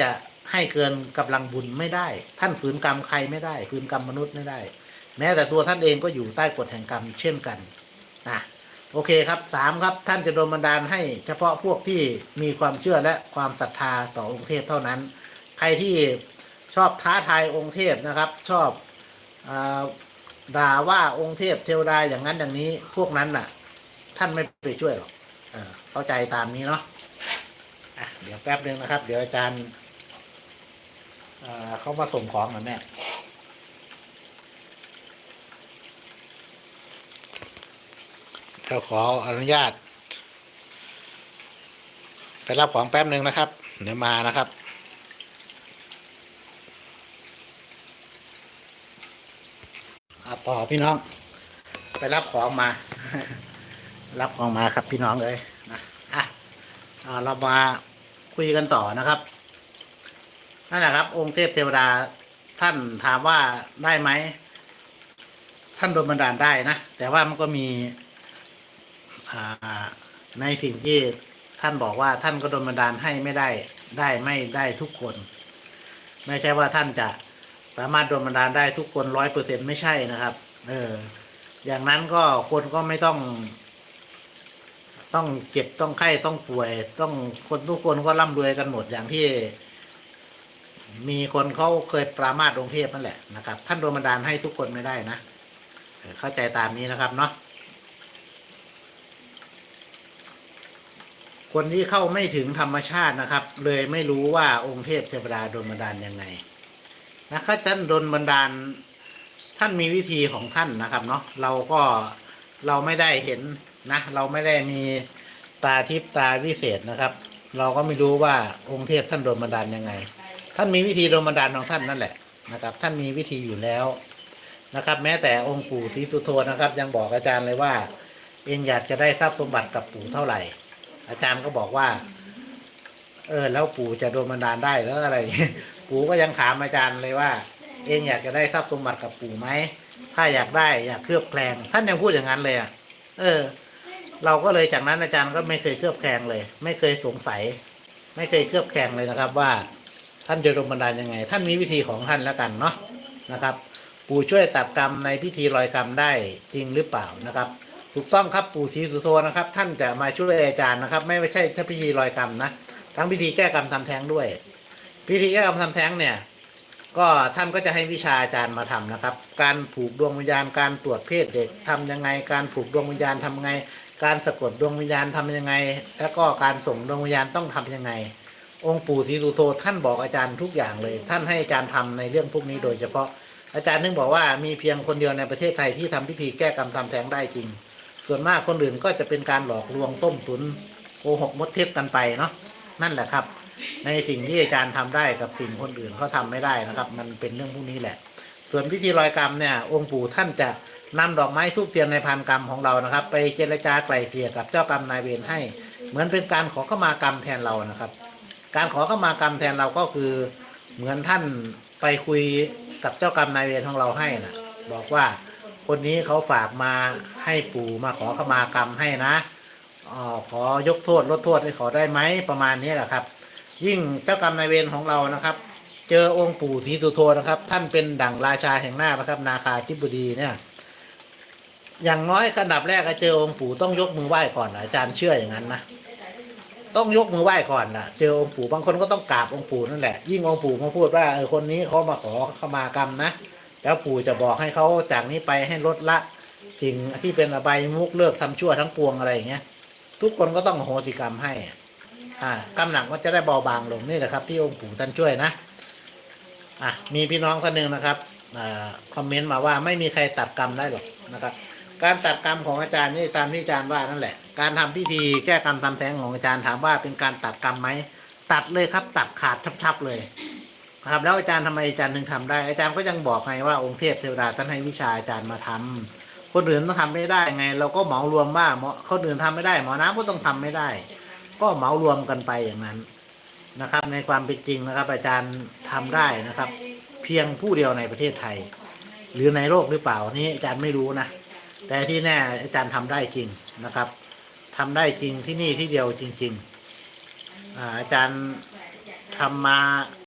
จะให้เกินกำลังบุญไม่ได้ ท่านฝืนกรรมใครไม่ได้ ฝืนกรรมมนุษย์ไม่ได้ แม้แต่ตัวท่านเองก็อยู่ใต้กฎแห่งกรรมเช่นกันนะโอเคครับสามครับท่านจะโดนบันดาลให้เฉพาะพวกที่มีความเชื่อและความศรัทธาต่อองค์เทพเท่านั้น ใครที่ชอบท้าทายองค์เทพนะครับ ชอบอาด่าว่าองค์เทพเทวดาอย่างนั้นอย่างนี้พวกนั้นน่ะ ท่านไม่ไปช่วยหรอกเข้าใจตามนี้เนาะะเดี๋ยวแป๊บนึงนะครับ เดี๋ยวอาจารย์ เขามาส่งของหนะแม่เขาขออนุญาต ไปรับของแป๊บหนึ่งนะครับ เดี๋ยวมานะครับอต่อพี่น้อง ไปรับของมา รับของมาครับพี่น้องเลยนะอะอ่าเรามาคุยกันต่อนะครับ นั่นแหละครับ องค์เทพเทวดาท่านถามว่าได้ไหม ท่านโดนบันดาลได้นะ แต่ว่ามันก็มีในสิ่งที่ท่านบอกว่าท่านก็โดนบันดาลให้ไม่ได้ได้ไม่ได้ทุกคน ไม่ใช่ว่าท่านจะสามารถโดนบันดาลได้ทุกคนร้อยเปอร์เซ็นไม่ใช่นะครับ เออ อย่างนั้นก็คนก็ไม่ต้อง ต้องเจ็บต้องไข้ต้องป่วย ต้องคนทุกคนก็ร่ำรวยกันหมดอย่างที่ มีคนเขาเคยปรามาสองค์เทพนั่นแหละนะครับ ท่านโดนบันดาลให้ทุกคนไม่ได้นะเข้าใจตามนี้นะครับเนาะคนที่เข้าไม่ถึงธรรมชาตินะครับ เลยไม่รู้ว่าองค์เทพเทวดาโดนบันดาลยังไงนะครับท่านโดนบันดาลท่านมีวิธีของท่านนะครับเนาะเราก็เราไม่ได้เห็นนะ เราไม่ได้มีตาทิพย์ตาวิเศษนะครับ เราก็ไม่รู้ว่าองค์เทพท่านโดนบันดาลยังไง ท่านมีวิธีโดนบันดาลของท่านนั่นแหละนะครับ ท่านมีวิธีอยู่แล้วนะครับ แม้แต่องค์ปู่ศรีสุโธนะครับ ยังบอกอาจารย์เลยว่า เองอยากจะได้ทรัพย์สมบัติกับปู่เท่าไหร่ อาจารย์ก็บอกว่า เออ แล้วปู่จะโดนบันดาลได้แล้วอะไร ปู่ก็ยังถามอาจารย์เลยว่า เองอยากจะได้ทรัพย์สมบัติกับปู่ไหมถ้าอยากได้อยากเคลือบแคลงท่านยังพูดอย่างนั้นเลยอะเออ เราก็เลยจากนั้นอาจารย์ก็ไม่เคยเคลือบแคลงเลย ไม่เคยสงสัย ไม่เคยเคลือบแคลงเลยนะครับว่า ท่านจะดนบันดาลยังไง ท่านมีวิธีของท่านแล้วกันเนาะนะครับ ปู่ช่วยตัดกรรมในพิธีลอยกรรมได้จริงหรือเปล่านะครับ ถูกต้องครับปู่ศรีสุโธนะครับ ท่านจะมาช่วยอาจารย์นะครับ ไม่ใช่แค่พิธีลอยกรรมนะทั้งพิธีแก้กรรมทำแท้งด้วย พิธีแก้กรรมทำแท้งเนี่ยก็ท่านก็จะให้วิชาอาจารย์มาทำนะครับ การผูกดวงวิญญาณการตรวจเพศเด็กทำยังไง การผูกดวงวิญญาณทำยังไง การสะกดดวงวิญญาณทำยังไง แล้วก็การส่งดวงวิญญาณต้องทำยังไง องค์ปู่ศรีสุโธท่านบอกอาจารย์ทุกอย่างเลย ท่านให้อาจารย์ทำในเรื่องพวกนี้โดยเฉพาะอาจารย์นึงบอกว่ามีเพียงคนเดียวในประเทศไทยที่ทำพิธีแก้กรรมทำแท้งได้จริง ส่วนมากคนอื่นก็จะเป็นการหลอกลวงต้มตุนโกหกมดเท็จกันไปเนาะนั่นแหละครับ ในสิ่งที่อาจารย์ทำได้กับสิ่งคนอื่นเขาทำไม่ได้นะครับ มันเป็นเรื่องพวกนี้แหละ ส่วนพิธีลอยกรรมเนี่ย องค์ปู่ท่านจะนำดอกไม้ทูบเทียนในพานกรรมของเรานะครับ ไปเจรจาไกล่เกลี่ยกับเจ้ากรรมนายเวรให้ เหมือนเป็นการขอเข้ามากรรมแทนเรานะครับ การขอเข้ามากรรมแทนเราก็คือเหมือนท่านไปคุยกับเจ้ากรรมนายเวรของเราให้นะบอกว่าคนนี้เขาฝากมาให้ปู่มาขอเข้ามากรรมให้นะออขอยกโทษลดโทษให้ขอได้ไหมประมาณนี้แหละครับ ยิ่งเจ้ากรรมนายเวรของเรานะครับ เจอองค์ปู่ศรีสุโธนะครับ ท่านเป็นดั่งราชาแห่งหน้านะครับ นาคาธิบดีเนี่ย อย่างน้อยขนาดแรกก็เจอองค์ปู่ต้องยกมือไหว้ก่อนอาจารย์เชื่ออย่างนั้นนะ ต้องยกมือไหว้ก่อนนะเจอองค์ปู่บางคนก็ต้องกราบองค์ปู่นั่นแหละยิ่งองค์ปู่มาพูดว่าเออคนนี้เขามาขอขมากรรมนะแล้วปู่จะบอกให้เขาจากนี้ไปให้ลดละสิ่งที่เป็นอบายมุกเลิกทำชั่วทั้งปวงอะไรอย่างเงี้ย ทุกคนก็ต้องโหสิกรรมให้อ่ากำหนักก็จะได้เบาบางลงนี่แหละครับ ที่องค์ปู่ท่านช่วยนะอะมีพี่น้องคนหนึ่งนะครับอ่าคอมเมนต์มาว่าไม่มีใครตัดกรรมได้หรอกนะครับ การตัดกรรมของอาจารย์นี่ตามที่อาจารย์ว่านั่นแหละ การทำพิธีแก้กรรมทำแท้งของอาจารย์ถามว่าเป็นการตัดกรรมไหมตัดเลยครับ ตัดขาดทับๆเลยนะครับแล้วอาจารย์ทำไมอาจารย์ถึงทำได้ อาจารย์ก็ยังบอกไงว่าองค์เทพเทวดาท่านให้วิชาอาจารย์มาทำคนอื่นต้องทำไม่ได้ไง เราก็เหมารวมว่าหมอคนอื่นทำไม่ได้ หมอน้ำก็ต้องทำไม่ได้ ก็เหมารวมกันไปอย่างนั้นนะครับ ในความเป็นจริงนะครับ อาจารย์ทำได้นะครับ เพียงผู้เดียวในประเทศไทย หรือในโลกหรือเปล่านี่อาจารย์ไม่รู้นะ แต่ที่แน่อาจารย์ทำได้จริงนะครับทำได้จริงที่นี่ที่เดียวจริง ๆ อาอาจารย์ททำมา